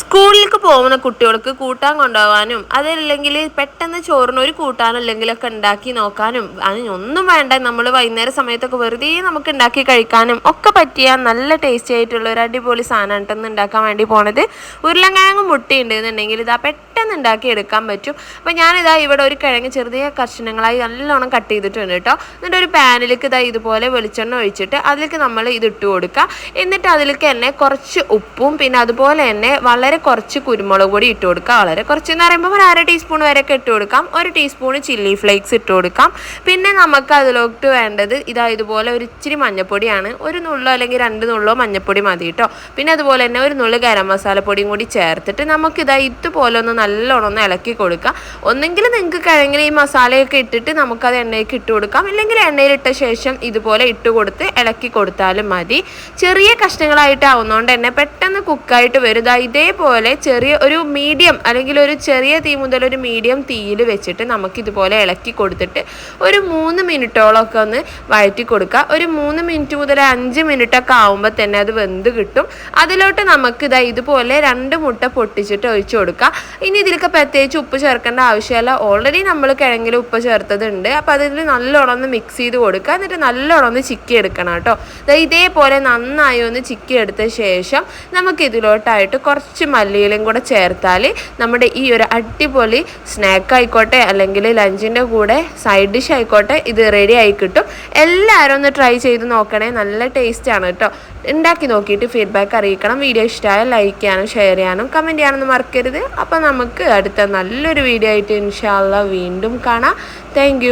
സ്കൂളിലേക്ക് പോകുന്ന കുട്ടികൾക്ക് കൂട്ടാൻ കൊണ്ടുപോകാനും അതല്ലെങ്കിൽ പെട്ടെന്ന് ചോറിന് ഒരു കൂട്ടാനല്ലെങ്കിലൊക്കെ ഉണ്ടാക്കി നോക്കാനും അതിനൊന്നും വേണ്ട. നമ്മൾ വൈകുന്നേര സമയത്തൊക്കെ വെറുതെ നമുക്ക് ഉണ്ടാക്കി കഴിക്കാനും ഒക്കെ പറ്റിയ നല്ല ടേസ്റ്റി ആയിട്ടുള്ള ഒരു അടിപൊളി സാധനം ഉണ്ടെന്ന് ഉണ്ടാക്കാൻ വേണ്ടി പോണത്. ഉരുളങ്കിഴങ്ങ് മുട്ടി ഉണ്ടെന്നുണ്ടെങ്കിൽ ഇതാ പെട്ടെന്ന് ഉണ്ടാക്കി എടുക്കാൻ പറ്റും. അപ്പോൾ ഞാനിതാ ഇവിടെ ഒരു കിഴങ്ങ് ചെറിയ കഷ്ണങ്ങളായി നല്ലോണം കട്ട് ചെയ്തിട്ടുണ്ട് കേട്ടോ. എന്നിട്ട് ഒരു പാനിലേക്ക് ഇതാ ഇതുപോലെ വെളിച്ചെണ്ണ ഒഴിച്ചിട്ട് അതിലേക്ക് നമ്മൾ ഇത് ഇട്ട് കൊടുക്കുക. എന്നിട്ട് അതിലേക്ക് തന്നെ കുറച്ച് ഉപ്പും പിന്നെ അതുപോലെ തന്നെ വളരെ കുറച്ച് കുരുമുളക് പൊടി ഇട്ട് കൊടുക്കാം. വളരെ കുറച്ച് എന്ന് പറയുമ്പോൾ ഒരു അര ടീസ്പൂൺ വരെയൊക്കെ ഇട്ട് കൊടുക്കാം. ഒരു ടീസ്പൂൺ ചില്ലി ഫ്ലേക്സ് ഇട്ട് കൊടുക്കാം. പിന്നെ നമുക്ക് അതിലോട്ട് വേണ്ടത് ഇതാ ഇതുപോലെ ഒരു ഇച്ചിരി മഞ്ഞപ്പൊടിയാണ്. ഒരു നുള്ളോ അല്ലെങ്കിൽ രണ്ട് നുള്ളോ മഞ്ഞപ്പൊടി മതി കേട്ടോ പിന്നെ അതുപോലെ തന്നെ ഒരു നുള്ളു ഗരം മസാലപ്പൊടിയും കൂടി ചേർത്തിട്ട് നമുക്കിതാ ഇതുപോലെ ഒന്ന് നല്ലോണം ഒന്ന് ഇളക്കി കൊടുക്കാം. ഒന്നെങ്കിൽ നിങ്ങൾക്ക് കിഴങ്ങിൽ ഈ മസാലയൊക്കെ ഇട്ടിട്ട് നമുക്കത് എണ്ണയ്ക്ക് ഇട്ട് കൊടുക്കാം. ഇല്ലെങ്കിൽ എണ്ണയിലിട്ട ശേഷം ഇതുപോലെ ഇട്ട് കൊടുത്ത് ഇളക്കി കൊടുത്താലും മതി. ചെറിയ കഷ്ണങ്ങളായിട്ട് ആവുന്നതുകൊണ്ട് തന്നെ പെട്ടെന്ന് കുക്കായിട്ട് വരുതാ ഇതേപോലെ ചെറിയ ഒരു മീഡിയം അല്ലെങ്കിൽ ഒരു ചെറിയ തീ മുതൽ ഒരു മീഡിയം തീയിൽ വെച്ചിട്ട് നമുക്കിതുപോലെ ഇളക്കി കൊടുത്തിട്ട് ഒരു മൂന്ന് മിനിറ്റോളമൊക്കെ ഒന്ന് വഴറ്റി കൊടുക്കുക. ഒരു മൂന്ന് മിനിറ്റ് മുതൽ അഞ്ച് മിനിറ്റ് ഒക്കെ ആവുമ്പോൾ തന്നെ അത് വെന്ത് കിട്ടും. അതിലോട്ട് നമുക്ക് ഇതാ ഇതുപോലെ രണ്ട് മുട്ട പൊട്ടിച്ചിട്ട് ഒഴിച്ച് കൊടുക്കുക. ഇനി ഇതിലൊക്കെ പ്രത്യേകിച്ച് ഉപ്പ് ചേർക്കേണ്ട ആവശ്യമില്ല. ഓൾറെഡി നമ്മൾ കിഴങ്ങിൽ ഉപ്പ് ചേർത്തതുണ്ട്. അപ്പോൾ അതിൽ നല്ലോണം ഒന്ന് മിക്സ് ചെയ്ത് കൊടുക്കുക. എന്നിട്ട് നല്ലോണം ഒന്ന് ചിക്കി എടുക്കണം കേട്ടോ. ഇതേപോലെ നന്നായി ഒന്ന് ചിക്കി എടുത്ത ശേഷം നമുക്ക് ഇതിലോട്ടായിട്ട് കുറച്ച് മല്ലിയിലും കൂടെ ചേർത്താൽ നമ്മുടെ ഈ ഒരു അടിപൊളി സ്നാക്ക് ആയിക്കോട്ടെ അല്ലെങ്കിൽ ലഞ്ചിന്റെ കൂടെ സൈഡ് ഡിഷ് ആയിക്കോട്ടെ ഇത് റെഡി ആയി കിട്ടും. എല്ലാവരും ഒന്ന് ട്രൈ ചെയ്ത് നോക്കണേ. നല്ല ടേസ്റ്റ് ആണ് കേട്ടോ ഉണ്ടാക്കി നോക്കിയിട്ട് ഫീഡ്ബാക്ക് അറിയിക്കണം. വീഡിയോ ഇഷ്ടമായാൽ ലൈക്ക് ചെയ്യാനും ഷെയർ ചെയ്യാനും കമന്റ് ചെയ്യാനൊന്നും മറക്കരുത്. അപ്പോൾ നമുക്ക് അടുത്ത നല്ലൊരു വീഡിയോ ആയിട്ട് ഇൻഷാല്ല വീണ്ടും കാണാം. താങ്ക്